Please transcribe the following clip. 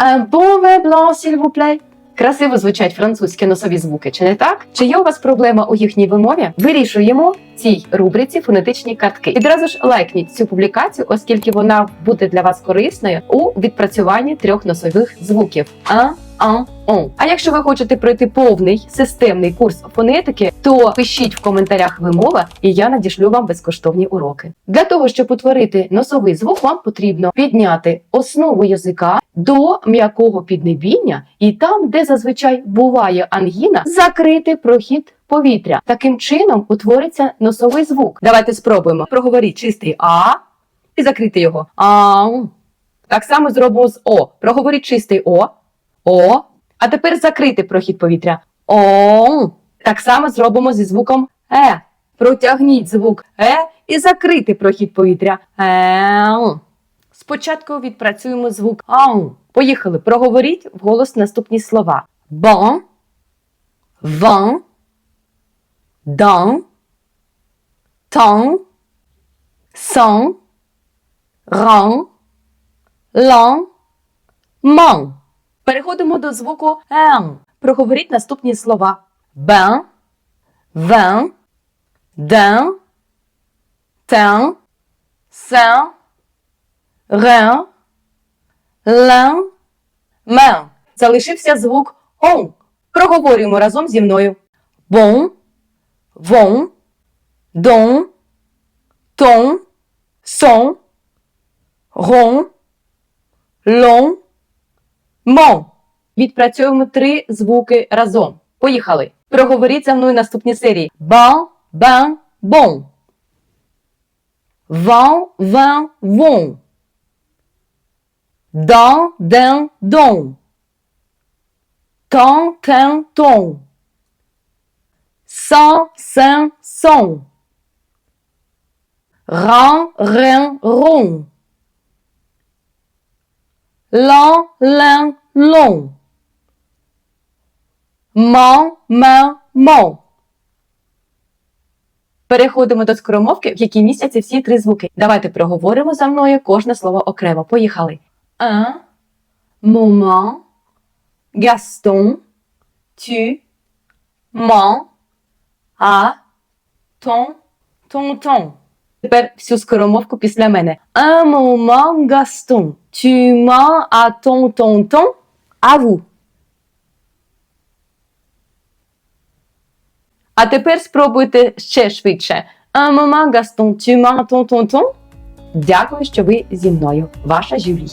Un bon vin blanc. Красиво звучать французькі носові звуки, чи не так? Чи є у вас проблема у їхній вимові? Вирішуємо цій рубриці фонетичні картки. Відразу ж лайкніть цю публікацію, оскільки вона буде для вас корисною у відпрацюванні трьох носових звуків: а, а, он. А якщо ви хочете пройти повний системний курс фонетики, то пишіть в коментарях вимова, і я надішлю вам безкоштовні уроки. Для того щоб утворити носовий звук, вам потрібно підняти основу язика до м'якого піднебіння, і там, де зазвичай буває ангіна, закрити прохід повітря. Таким чином утвориться носовий звук. Давайте спробуємо. Проговоріть чистий а і закрити його. Ау. Так само зробимо з О. Проговоріть чистий О. О. А тепер закрити прохід повітря. О. Так само зробимо зі звуком Е. Протягніть звук Е і закрити прохід повітря. Е. Спочатку відпрацюємо звук ау. Поїхали. Проговоріть вголос наступні слова: bon, vin, dans, temps, sans, rang, lan, man. Переходимо до звуку н. Проговоріть наступні слова: ben, vin, d'un, tin, saint, ре, лен, мен. Залишився звук он. Проговорюємо разом зі мною. Бон, вон, дон, тон, сон, рон, лон, мон. Відпрацьовуємо три звуки разом. Поїхали. Проговоріть за мною наступні серії. Бан, бан, бон. Ван, ван, вон. Dans, d'un, don. Tant, qu'un, ton. Sans, sin, son. Ran, rin, ron. Lan, lin, long. Man, man, mon. Переходимо до скоромовки, в якій містяться всі три звуки. Давайте проговоримо за мною кожне слово окремо. Поїхали. Un moment, Gaston, tu, mens, à, ton, ton, ton. Тепер всю скоромовку після мене. Un moment, Gaston, tu mens à ton. А тепер спробуйте ще швидше. Un moment, Gaston, tu mens. Дякую, що ви зі мною. Ваша Жюлі.